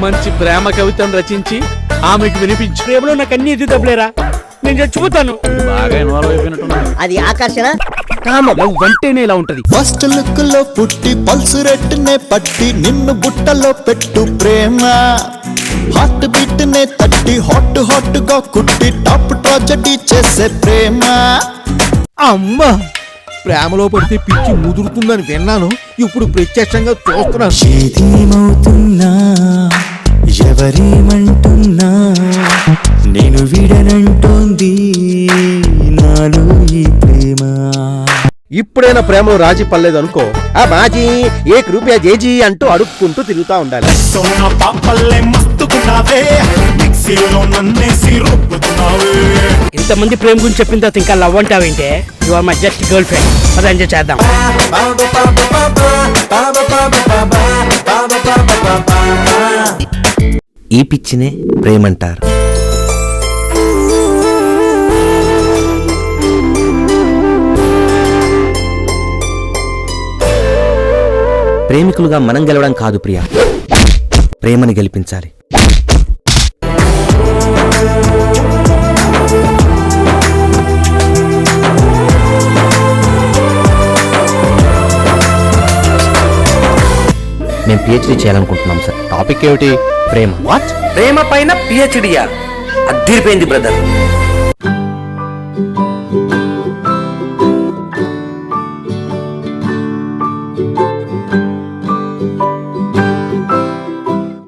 మంచి ప్రేమ కవితను రచించి ఆమెకు వినిపించు. ప్రేమలో నాకు అన్ని ఇది డబ్బులేరా నేను చచ్చిపోతాను బాగా ఇన్వాల్వ్ అయిపోయినట్టున్నాడు. అది ఆకర్షణ కామం ఇలా ఉంటది. ఫస్ట్ లుక్లో పుట్టి పల్సు రెట్టునే పట్టి నిన్ను బుట్టలో పెట్టు ప్రేమ. హార్ట్ బీట్ నే తట్టి హాట్ హాట్గా కుట్టి టాప్ ట్రాజడీ చేసే ప్రేమ. అమ్మా! ప్రేమలో పడితే పిచ్చి ముదురుతుందని విన్నాను. ఇప్పుడు ప్రత్యక్షంగా చూస్తున్నాను. ఎవరేమంటున్నా? నేను విడనంటోంది నాలో ఈ ప్రేమ. ఇప్పుడైనా ప్రేమలో రాజీ పర్లేదు అనుకో ఆ బాజీ ఏ రూపాయ జేజీ అంటూ అడుక్కుంటూ తిరుగుతా ఉండాలి. ఇంతమంది ప్రేమ గురించి చెప్పిన తర్వాత ఇంకా love అంటావేంటే? You are my just girl friend అది ఎంజాయ్ చేద్దాం. ఈ పిచ్చినే ప్రేమంటారు. ప్రేమికులుగా మనం గెలవడం కాదు ప్రియా. ప్రేమని గెలిపించాలి. మేము పిహెచ్డి చేయాలనుకుంటున్నాం సార్. టాపిక్ ఏమిటి? ప్రేమ. వాట్ ప్రేమ పైన పిహెచ్డియా అద్దరిపోయింది బ్రదర్